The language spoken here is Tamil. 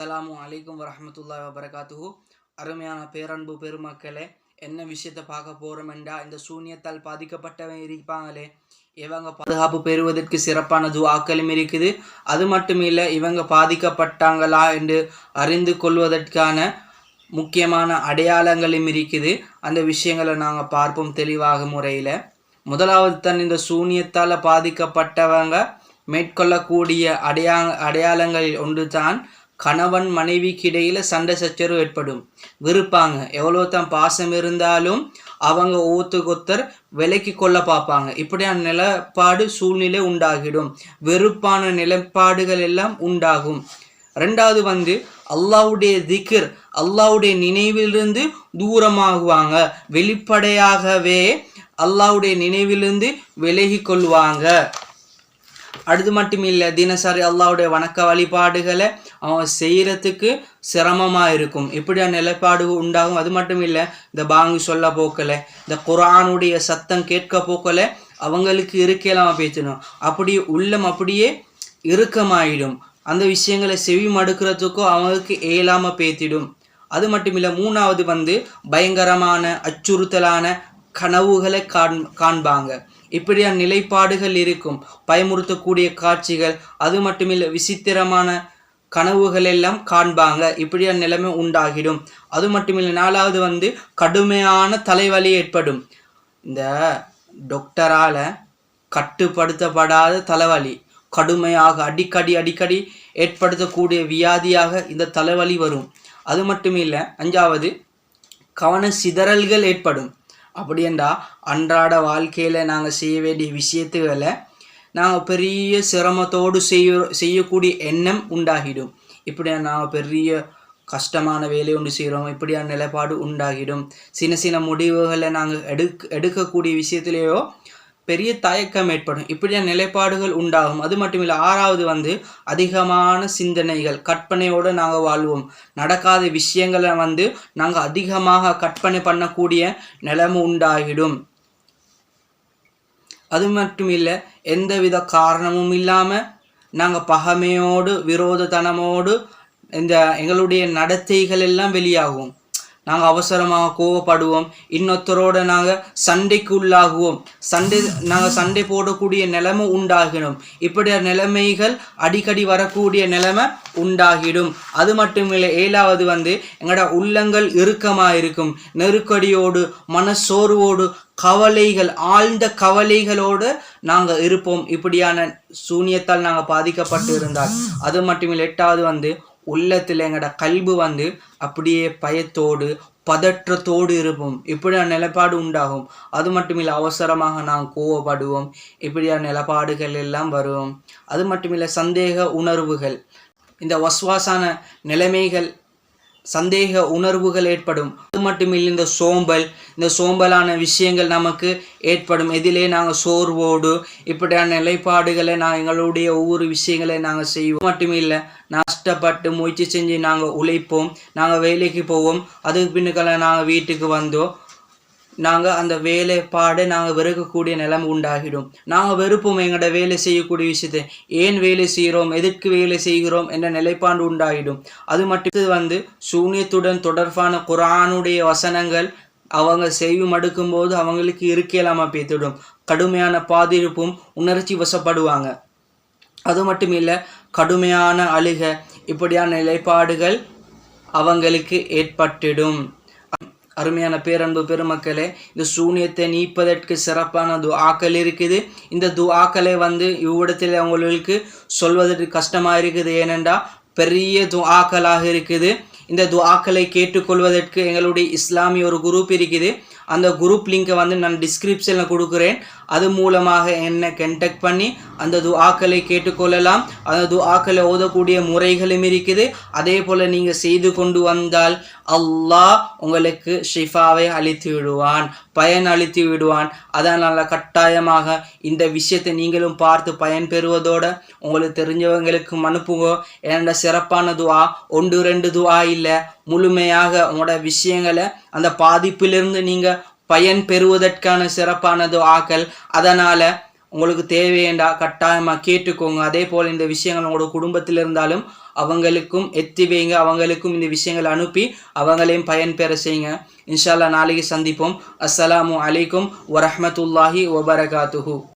அஸ்ஸலாமு அலைக்கும் வரமத்துல்லா வபரகாத்துஹு. அருமையான பேரன்பு பெருமக்களே என்ன விஷயத்தை பார்க்க போறோம்டா இந்த சூனியத்தால் பாதிக்கப்பட்டவங்க இருப்பாங்களே. இவங்க பாதுகாப்பு பெறுவதற்கு சிறப்பான துவாக்களும் இருக்குது. அது மட்டும் இல்லை இவங்க பாதிக்கப்பட்டாங்களா என்று அறிந்து கொள்வதற்கான முக்கியமான அடையாளங்களும் இருக்குது. அந்த விஷயங்களை நாங்கள் பார்ப்போம் தெளிவாக முறையில். முதலாவது தான் இந்த சூனியத்தால் பாதிக்கப்பட்டவங்க மேற்கொள்ளக்கூடிய அடையா அடையாளங்களில் ஒன்று தான் கணவன் மனைவிக்கு இடையில் சண்டை சச்சரவு ஏற்படும். வெறுப்பாங்க. எவ்வளோ தான் பாசம் இருந்தாலும் அவங்க ஒவ்வொருத்தர் விலைக்கு கொள்ள பார்ப்பாங்க. இப்படியான நிலப்பாடு சூழ்நிலை உண்டாகிடும். வெறுப்பான நிலப்பாடுகள் எல்லாம் உண்டாகும். ரெண்டாவது வந்து அல்லாவுடைய திக்ர் அல்லாவுடைய நினைவிலிருந்து தூரமாகுவாங்க. வெளிப்படையாகவே அல்லாவுடைய நினைவிலிருந்து விலகி கொள்வாங்க அடுத்து மட்டும் இல்லை தினசரி அல்லாவுடைய வணக்க வழிபாடுகளை அவன் செய்கிறதுக்கு சிரமமாக இருக்கும். இப்படியான நிலைப்பாடு உண்டாகும்? அது மட்டும் இல்லை இந்த பாங்கு சொல்ல போக்கலை இந்த குரானுடைய சத்தம் கேட்க போக்கலை அவங்களுக்கு இருக்கையிலாம பேசணும். அப்படி உள்ளம் அப்படியே இறுக்கமாயிடும். அந்த விஷயங்களை செவி மடுக்கிறதுக்கோ அவங்களுக்கு ஏலாமல் பேத்திடும். அது மட்டும் இல்லை மூணாவது வந்து பயங்கரமான அச்சுறுத்தலான கனவுகளை காண் காண்பாங்க. இப்படியான நிலைப்பாடுகள் இருக்கும். பயமுறுத்தக்கூடிய காட்சிகள் அது மட்டுமில்லை விசித்திரமான கனவுகள் எல்லாம் காண்பாங்க. இப்படியான நிலைமை உண்டாகிடும். அது மட்டுமில்லை நாலாவது வந்து கடுமையான தலைவலி ஏற்படும். இந்த டாக்டரால் கட்டுப்படுத்தப்படாத தலைவலி கடுமையாக அடிக்கடி அடிக்கடி ஏற்படுத்தக்கூடிய வியாதியாக இந்த தலைவலி வரும். அது மட்டும் இல்லை அஞ்சாவது கவன சிதறல்கள் ஏற்படும். அப்படி என்றா அன்றாட வாழ்க்கையில் நாங்கள் செய்ய வேண்டிய விஷயத்துகளை நாங்கள் பெரிய சிரமத்தோடு செய்ய செய்யக்கூடிய எண்ணம் உண்டாகிடும். இப்படி நாங்கள் பெரிய கஷ்டமான வேலை ஒன்று செய்கிறோம் இப்படியான நிலைப்பாடு உண்டாகிடும். சின்ன சின்ன முடிவுகளை நாங்கள் எடுக் எடுக்கக்கூடிய விஷயத்திலேயோ பெரிய தயக்கம் ஏற்படும். இப்படியான நிலைப்பாடுகள் உண்டாகும். அது மட்டும் இல்லை ஆறாவது வந்து அதிகமான சிந்தனைகள் கற்பனையோடு நாங்கள் வாழ்வோம். நடக்காத விஷயங்களை வந்து நாங்கள் அதிகமாக கற்பனை பண்ணக்கூடிய நிலைமை உண்டாகிடும். அது மட்டும் இல்லை எந்தவித காரணமும் இல்லாமல் நாங்கள் பகமையோடு விரோதத்தனமோடு இந்த எங்களுடைய நடத்தைகள் எல்லாம் வெளியாகும். நாங்கள் அவசரமாக கோவப்படுவோம். இன்னொருத்தரோட நாங்கள் சண்டைக்கு உள்ளாகுவோம். சண்டை நாங்கள் சண்டை போடக்கூடிய நிலைமை உண்டாகிடும். இப்படி நிலைமைகள் அடிக்கடி வரக்கூடிய நிலைமை உண்டாகிடும். அது மட்டும் இல்லை ஏழாவது வந்து எங்களோட உள்ளங்கள் இறுக்கமாக இருக்கும் நெருக்கடியோடு மனசோர்வோடு கவலைகள் ஆழ்ந்த கவலைகளோடு நாங்கள் இருப்போம். இப்படியான சூனியத்தால் நாங்கள் பாதிக்கப்பட்டு இருந்தால் அது மட்டும் இல்லை எட்டாவது வந்து உள்ளத்தில் எங்களோட கல்வி வந்து அப்படியே பயத்தோடு பதற்றத்தோடு இருப்போம். இப்படியான நிலைப்பாடு உண்டாகும். அது மட்டுமில்லை அவசரமாக நாங்கள் கோவப்படுவோம். இப்படியான நிலப்பாடுகள் எல்லாம் வருவோம் அது மட்டுமில்லை சந்தேக உணர்வுகள். இந்த வஸ்வாசான நிலைமைகள் சந்தேக உணர்வுகள் ஏற்படும். அது மட்டுமில்லை இந்த சோம்பல் இந்த சோம்பலான விஷயங்கள் நமக்கு ஏற்படும். எதிலே நாங்கள் சோர்வோடு இப்படியான நிலைப்பாடுகளை நாங்கள் எங்களுடைய ஒவ்வொரு விஷயங்களை நாங்கள் செய்வோம். மட்டுமில்லை நஷ்டப்பட்டு முயற்சி செஞ்சு நாங்கள் உழைப்போம். நாங்கள் வேலைக்கு போவோம். அதுக்கு பின்னுக்கெல்லாம் நாங்கள் வீட்டுக்கு வந்தோம். நாங்கள் அந்த வேலைப்பாடு நாங்கள் வெறுக்கக்கூடிய நிலைமை உண்டாகிடும். நாங்கள் வெறுப்போம் எங்களோட வேலை செய்யக்கூடிய விஷயத்தை. ஏன் வேலை செய்கிறோம்? எதற்கு வேலை செய்கிறோம்? என்ற நிலைப்பாடு உண்டாகிடும். அது மட்டும் வந்து சூனியத்துடன் தொடர்பான குரானுடைய வசனங்கள் அவங்க செய்வி மடுக்கும் போது அவங்களுக்கு இருக்கையிலாம பேத்திடும் கடுமையான பாதிருப்பும் உணர்ச்சி வசப்படுவாங்க. அது மட்டும் இல்லை கடுமையான அழுக இப்படியான நிலைப்பாடுகள் அவங்களுக்கு ஏற்பட்டிடும் அருமையான பேரன்பு பெருமக்களே இந்த சூனியத்தை நீப்பதற்கு சிறப்பான துஆக்கள் இருக்குது. இந்த துஆக்களை வந்து இவ்விடத்தில் அவங்களுக்கு சொல்வதற்கு கஷ்டமாக இருக்குது. ஏனென்றால் பெரிய துஆக்களாக இருக்குது. இந்த துஆக்களை கேட்டுக்கொள்வதற்கு எங்களுடைய இஸ்லாமிய ஒரு குரூப் இருக்குது. அந்த குரூப் லிங்கை வந்து நான் டிஸ்கிரிப்ஷனில் கொடுக்குறேன். அது மூலமாக என்னை கண்டெக்ட் பண்ணி அந்த துஆக்களை கேட்டுக்கொள்ளலாம். அந்த துஆக்களை ஓதக்கூடிய முறைகளும் இருக்குது. அதே போல் நீங்கள் செய்து கொண்டு வந்தால் அல்லாஹ் உங்களுக்கு ஷிஃபாவை அளித்து விடுவான் பயன் அளித்து விடுவான். அதனால் கட்டாயமாக இந்த விஷயத்தை நீங்களும் பார்த்து பயன் பெறுவதோடு உங்களுக்கு தெரிஞ்சவங்களுக்கும் அனுப்புங்க. என்னோட சிறப்பான துவா ஒன்று ரெண்டு துவா இல்லை. முழுமையாக உங்களோட விஷயங்களை அந்த பாதிப்பிலிருந்து நீங்கள் பயன் பெறுவதற்கான சிறப்பானது ஆக்கல். அதனால் உங்களுக்கு தேவையேண்டா கட்டாயமாக கேட்டுக்கோங்க. அதே போல் இந்த விஷயங்கள் உங்களோட குடும்பத்தில் இருந்தாலும் அவங்களுக்கும் எத்தி வைங்க. அவங்களுக்கும் இந்த விஷயங்களை அனுப்பி அவங்களையும் பயன்பெற செய்யுங்க. இன்ஷால்லா நாளைக்கு சந்திப்போம். அஸ்ஸலாமு அலைக்கும் வரஹ்மத்துல்லாஹி வபரகாத்துஹு.